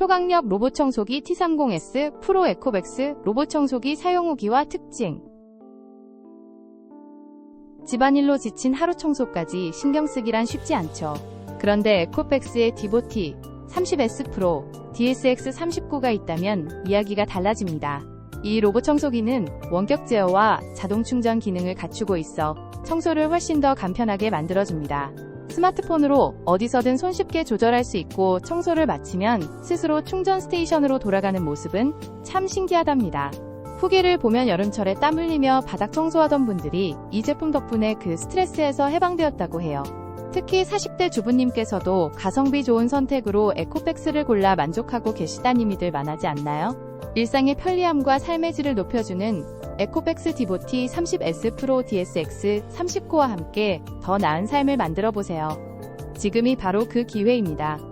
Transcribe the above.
초강력 로봇 청소기 T30S 프로 에코백스 로봇 청소기 사용 후기와 특징 집안일로 지친 하루 청소까지 신경 쓰기란 쉽지 않죠. 그런데 에코백스의 디보티 30S 프로 DSX 39가 있다면 이야기가 달라집니다. 이 로봇 청소기는 원격 제어와 자동 충전 기능을 갖추고 있어 청소를 훨씬 더 간편하게 만들어줍니다. 스마트폰으로 어디서든 손쉽게 조절할 수 있고 청소를 마치면 스스로 충전 스테이션으로 돌아가는 모습은 참 신기하답니다. 후기를 보면 여름철에 땀 흘리며 바닥 청소하던 분들이 이 제품 덕분에 그 스트레스에서 해방되었다고 해요. 특히 40대 주부님께서도 가성비 좋은 선택으로 에코백스를 골라 만족하고 계시다님이들 많하지 않나요? 일상의 편리함과 삶의 질을 높여주는 에코백스 디보티 30S 프로 DSX 39와 함께 더 나은 삶을 만들어 보세요. 지금이 바로 그 기회입니다.